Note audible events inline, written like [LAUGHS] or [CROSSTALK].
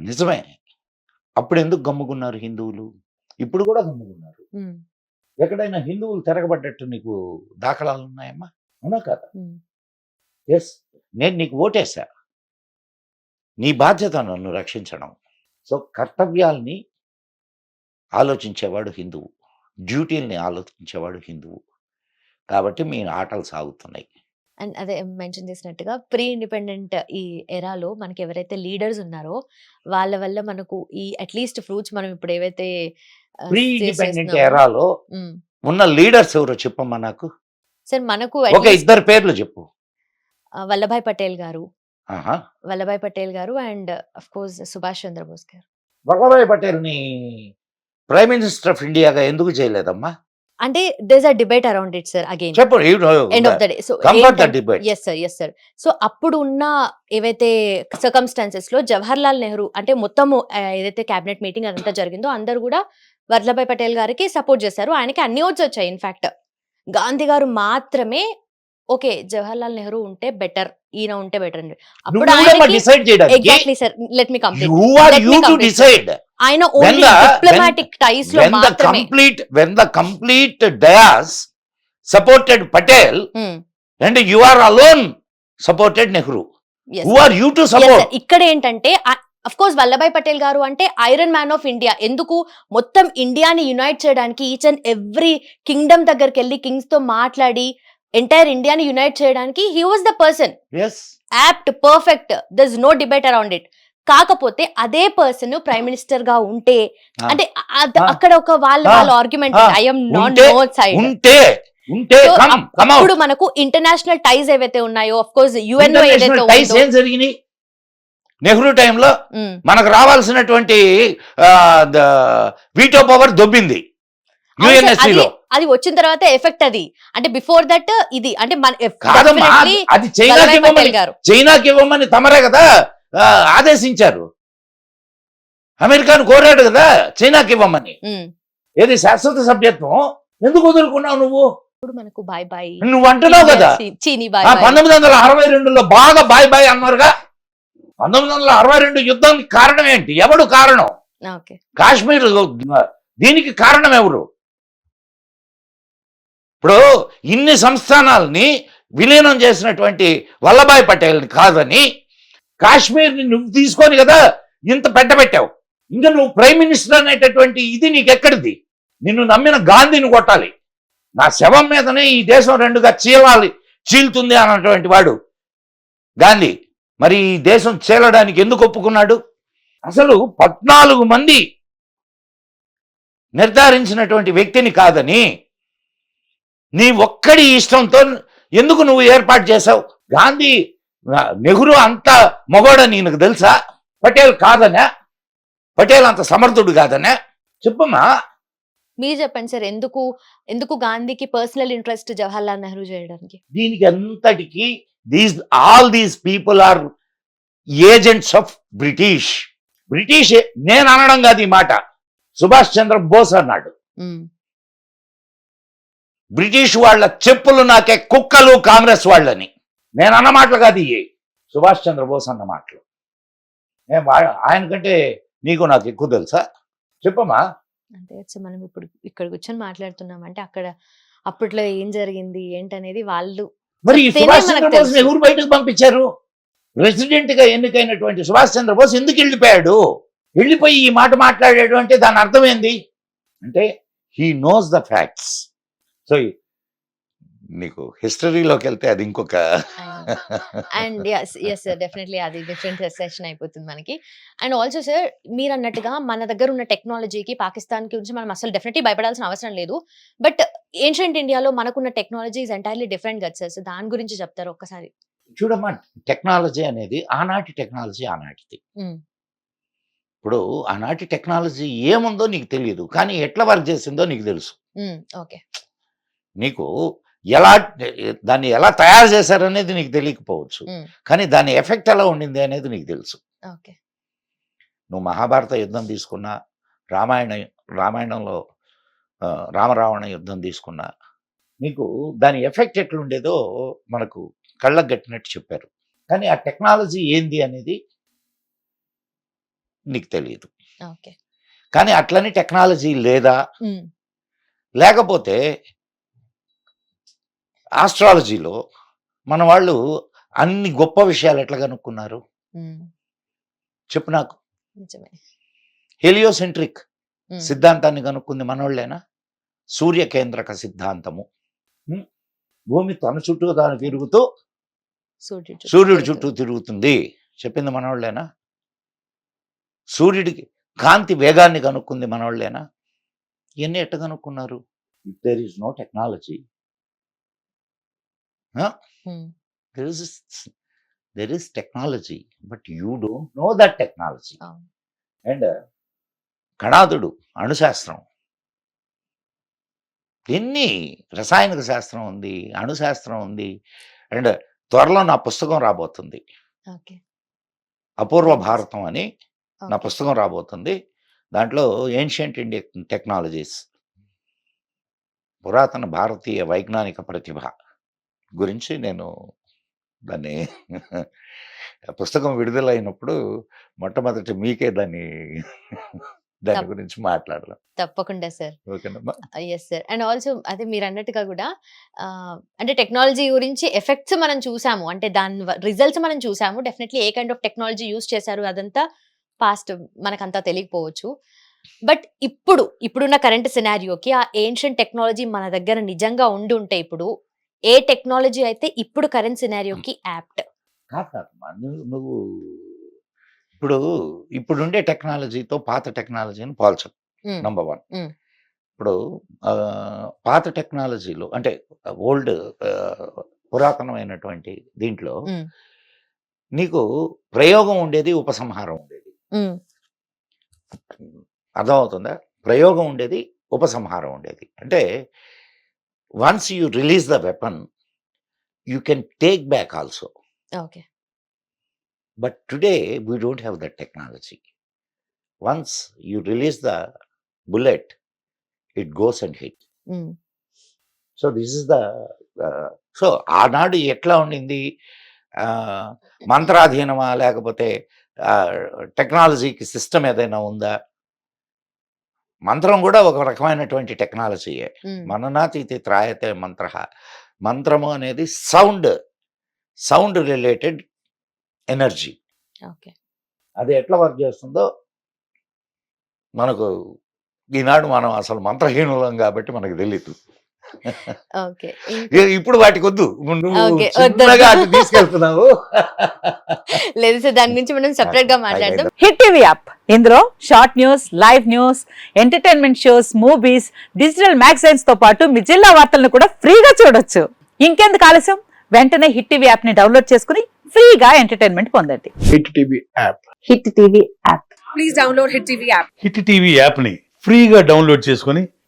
నిజమే. అప్పుడు ఎందుకు గమ్ముకున్నారు హిందువులు? ఇప్పుడు కూడా గమ్ముకున్నారు. ఎక్కడైనా హిందువులు తిరగబడ్డట్టు నీకు దాఖలాలు ఉన్నాయమ్మా? అవునా కాదా? ఎస్. నేను నీకు ఓటేశా. నీ బాధ్యత నన్ను రక్షించడం. సో కర్తవ్యాల్ని ఆలోచించేవాడు హిందువు. డ్యూటీల్ని ఆలోచించేవాడు హిందువు. కాబట్టి మీ ఆటలు సాగుతున్నాయి. అండ్ అదే మెన్షన్ చేసినట్టుగా ప్రీ ఇండిపెండెంట్ ఈ ఎరాలో మనకి ఎవరైతే లీడర్స్ ఉన్నారో వాళ్ళ వల్ల మనకు ఈ అట్లీస్ట్ ఫ్రూట్స్ మనం ఇప్పుడు ఏవైతే ఆ, ప్రీ ఇండిపెండెంట్ ఎరాలో ఉమ్. ఉన్న లీడర్స్ ఎవరో చెప్పమ్మా నాకు. సార్ మనకు ఒక ఇద్దరు పేర్లు చెప్పు. ఆ, వల్లభాయ్ పటేల్ గారు. ఆహా. వల్లభాయ్ పటేల్ గారు and of course Subhash Chandrabose గారు. వల్లభాయ్ పటేల్ని ప్రైమ్ మినిస్టర్ ఆఫ్ ఇండియాగా ఎందుకు చేయలేదమ్మా? అంటే there's are debate around it sir again end of the day so yes sir yes sir so అప్పుడు ఉన్న ఏవైతే సర్కమ్స్టాన్సెస్లో జవహర్ లాల్ నెహ్రూ అంటే మొత్తము ఆ, ఏదైతే క్యాబినెట్ మీటింగ్ అదంతా జరిగిందో అందరూ కూడా వల్లభాయ్ పటేల్ గారికి సపోర్ట్ చేశారు. ఆయనకి అన్ని ఓట్స్ వచ్చాయి ఇన్ఫాక్ట్ గాంధీ గారు మాత్రమే ఓకే జవహర్ లాల్ నెహ్రూ ఉంటే బెటర్ ఈయన ఉంటే బెటర్ అండి అప్పుడు exactly sir let me complete you are you to ఆయన ఓన్లీ డిప్లొమాటిక్ టైస్లో మాత్రమే. dais supported patel Hmm. and you are alone supported nehru. Yes, who are you to Yes, support? sir. ఇక్కడ ఏంటంటే of course Vallabhbhai Patel గారు అంటే iron man of India ఎందుకు? మొత్తం ఇండియాని యునైట్ చేయడానికి ఈచ్ అండ్ ఎవ్రీ కింగ్డమ్ దగ్గరికి వెళ్ళి కింగ్స్తో మాట్లాడి ఎంటైర్ ఇండియాని యునైట్ చేయడానికి he was the person apt perfect there no debate around it కాకపోతే అదే పర్సన్ ప్రైమ్ మినిస్టర్గా ఉంటే. అంటే. అక్కడ ఒక వాళ్ళ. వాళ్ళ ఆర్గ్యుమెంట్. ఐఎమ్ నాట్ సైడ్ ఉంటే ఉంటే ఇప్పుడు మనకు ఇంటర్నేషనల్ టైస్ ఏవైతే ఉన్నాయో ఆఫ్ కోర్స్ ties ఉందో ఏం జరిగినాయి నెహ్రూ టైంలో. మనకు రావాల్సినటువంటి వీటో పవర్ దొబ్బింది అది వచ్చిన తర్వాత ఎఫెక్ట్ అది అంటే బిఫోర్ దట్ ఇది అంటే చైనాకి ఇవ్వమని తమరే కదా ఆదేశించారు. అమెరికాను కోరాడు కదా చైనాకి ఇవ్వమని. ఏది శాశ్వత సభ్యత్వం? ఎందుకు వదులుకున్నావు నువ్వు? ఇప్పుడు మనకు బాయ్ బాయ్ నువ్వు అంటున్నావు కదా. పంతొమ్మిది వందల అరవై రెండులో బాగా బాయ్ బాయ్ అన్నారుగా. పంతొమ్మిది వందల అరవై రెండు యుద్ధానికి కారణం ఏంటి? ఎవడు కారణం? కాశ్మీర్ దీనికి కారణం ఎవరు? ఇప్పుడు ఇన్ని సంస్థానాల్ని విలీనం చేసినటువంటి వల్లభాయ్ పటేల్ని కాదని కాశ్మీర్ని నువ్వు తీసుకొని కదా ఇంత పెట్టబెట్టావు ఇంకా నువ్వు ప్రైమ్ మినిస్టర్ అనేటటువంటి ఇది నీకెక్కడిది? నిన్ను నమ్మిన గాంధీని కొట్టాలి. నా శవం మీదనే ఈ దేశం రెండుగా చీలాలి చీలుతుంది అన్నటువంటి వాడు. గాంధీ మరి ఈ దేశం చీలడానికి ఎందుకు ఒప్పుకున్నాడు? అసలు పద్నాలుగు మంది నిర్ధారించినటువంటి వ్యక్తిని కాదని నీ ఒక్కడి ఇష్టంతో ఎందుకు నువ్వు ఏర్పాటు చేశావు? గాంధీ నెహ్రూ అంత మగోడని నీకు తెలుసా? పటేల్ కాదనా. పటేల్ అంత సమర్థుడు కాదనా. చెప్పమ్మా. మీరు చెప్పండి సార్ ఎందుకు ఎందుకు గాంధీకి పర్సనల్ ఇంట్రెస్ట్ జవహర్ లాల్ నెహ్రూ చేయడానికి? దీనికి అంతటికి these all these people are agents of British British నేను అనడం కాదు ఈ మాట. సుభాష్ చంద్ర బోస్ అన్నాడు. బ్రిటిష్ వాళ్ళ చెప్పులు నాకే కుక్కలు కాంగ్రెస్ వాళ్ళని. నేను అన్న మాటలు కాదు ఇవి సుభాష్ చంద్రబోస్ అన్న మాటలు. నేను వా- ఆయనకంటే నీకు నాకు ఎక్కువ తెలుసా? చెప్పమ్మా. అంటే మనం ఇప్పుడు ఇక్కడ కూర్చొని మాట్లాడుతున్నాం అంటే అక్కడ అప్పట్లో ఏం జరిగింది ఏంటనేది వాళ్ళు మరి సుభాష్ చంద్రబోస్. ఎవరు బయటకు పంపించారు? ప్రెసిడెంట్గా ఎన్నికైనటువంటి సుభాష్ చంద్రబోస్ ఎందుకు వెళ్ళిపోయాడు? వెళ్ళిపోయి ఈ మాట మాట్లాడాడు అంటే దాని అర్థం ఏంది? అంటే he knows the facts so నీకు హిస్టరీలోకి వెళ్తే అది ఇంకొక and yes yes sir definitely అది డిఫరెంట్ సెషన్ అయిపోతుంది మనకి. అండ్ ఆల్సో సార్ మీరు అన్నట్టుగా మన దగ్గర ఉన్న టెక్నాలజీకి పాకిస్తాన్ గురించి మనం అసలు డెఫినెట్లీ భయపడాల్సిన అవసరం లేదు. బట్ ఏన్షియంట్ ఇండియాలో మనకున్న టెక్నాలజీ ఇస్ ఎంటైర్లీ డిఫరెంట్ కదా సార్. సో దాని గురించి చెప్తారు ఒక్కసారి? చూడమ్మా టెక్నాలజీ అనేది ఆనాటి టెక్నాలజీ ఆనాటిది. ఇప్పుడు ఆనాటి టెక్నాలజీ ఏముందో నీకు తెలియదు కానీ ఎట్లా వర్క్ చేసిందో నీకు తెలుసు. ఓకే. నీకు ఎలా దాన్ని ఎలా తయారు చేశారనేది నీకు తెలియకపోవచ్చు. కానీ దాని ఎఫెక్ట్ ఎలా ఉండింది అనేది నీకు తెలుసు. ఓకే. నువ్వు మహాభారత యుద్ధం తీసుకున్నా రామాయణ రామాయణంలో రామరావణ యుద్ధం తీసుకున్నా నీకు దాని ఎఫెక్ట్ ఎట్లుండేదో మనకు కళ్ళకు గట్టినట్టు చెప్పారు. కానీ ఆ టెక్నాలజీ ఏంది అనేది నీకు తెలియదు ఓకే. కానీ అట్లని టెక్నాలజీ లేదా? లేకపోతే ఆస్ట్రాలజీలో మన వాళ్ళు అన్ని గొప్ప విషయాలు ఎట్లా కనుక్కున్నారు? చెప్పు నాకు. నిజమే. హెలియోసెంట్రిక్ సిద్ధాంతాన్ని కనుక్కుంది మనోళ్ళేనా? సూర్య కేంద్రక సిద్ధాంతము? భూమి తన చుట్టూ తాను తిరుగుతూ సూర్యుడు చుట్టూ సూర్యుడి తిరుగుతుంది. చుట్టూ తిరుగుతుంది. చెప్పింది మనోళ్ళేనా? సూర్యుడికి కాంతి వేగాన్ని కనుక్కుంది మనోళ్ళేనా? ఇవన్నీ ఎట్ట కనుక్కున్నారు? If there is no technology there is there is technology but you don't know that technology. And కణాదుడు అణుశాస్త్రం. ఎన్ని రసాయనిక శాస్త్రం ఉంది అణుశాస్త్రం ఉంది అండ్ త్వరలో నా పుస్తకం రాబోతుంది. అపూర్వ భారతం అని నా. పుస్తకం రాబోతుంది. దాంట్లో ఏన్షియంట్ ఇండియన్ టెక్నాలజీస్. పురాతన భారతీయ వైజ్ఞానిక ప్రతిభ. గురించి నేను దాన్ని పుస్తకం విడుదలైనప్పుడు మొట్టమొదటి మీకే దాన్ని దాని గురించి మాట్లాడదాం. తప్పకుండా sir. Yes sir and also అదే మీరు అన్నట్టుగా కూడా అంటే టెక్నాలజీ గురించి ఎఫెక్ట్స్ మనం చూసాము. అంటే దాని రిజల్ట్స్ మనం చూసాము. Definitely a kind of technology use చేశారు అదంతా పాస్ట్ మనకంతా తెలియకపోవచ్చు. బట్ ఇప్పుడు ఇప్పుడున్న కరెంట్ సినారియోకి ఆ ఏన్షియంట్ టెక్నాలజీ మన దగ్గర నిజంగా ఉండి ఉంటే ఇప్పుడు ఏ టెక్నాలజీ అయితే ఇప్పుడు కరెంట్ సినారియోకి యాప్ట్. కాదు కాదమ్మా నువ్వు ఇప్పుడు ఇప్పుడుండే టెక్నాలజీతో పాత టెక్నాలజీని పోల్చం నంబర్ వన్. ఇప్పుడు పాత టెక్నాలజీలో అంటే ఓల్డ్ పురాతనమైనటువంటి దీంట్లో. నీకు ప్రయోగం ఉండేది ఉపసంహారం ఉండేది. అర్థమవుతుందా? ప్రయోగం ఉండేది ఉపసంహారం ఉండేది. అంటే once you release the weapon you can take back also. Okay. But today we don't have that technology. Once you release the bullet it goes and hit so this is the so ఆనాడు ఎట్లా ఉండింది? మంత్రాధీనమా లేకపోతే టెక్నాలజీకి system ఏదైనా ఉందా? మంత్రం కూడా ఒక రకమైనటువంటి టెక్నాలజీయే. మననాతీతి త్రాయతే మంత్ర. మంత్రము అనేది sound sound related energy. Okay. అది ఎట్లా వర్క్ చేస్తుందో మనకు ఈనాడు మనం అసలు మంత్రహీనులం కాబట్టి మనకు తెలియదు ఓకే. ఇప్పుడు వాటికి వద్దు. అటు తీసుకెళ్తున్నావు. [LAUGHS] లేదు సార్ దాని గురించి మనం సెపరేట్గా మాట్లాడదాం. Hit TV app. ఇందులో short news live news entertainment shows movies digital మ్యాగజైన్స్తో పాటు మీ జిల్లా వార్తలను కూడా ఫ్రీగా చూడొచ్చు. ఇంకెందుకు ఆలస్యం? వెంటనే హిట్ టీవీ యాప్ని డౌన్లోడ్ చేసుకుని ఫ్రీగా ఎంటర్టైన్మెంట్ పొందండి. Hit TV app. Hit TV app. Please download Hit TV app. Hit TV యాప్ని ఫ్రీగా డౌన్లోడ్ చేసుకొని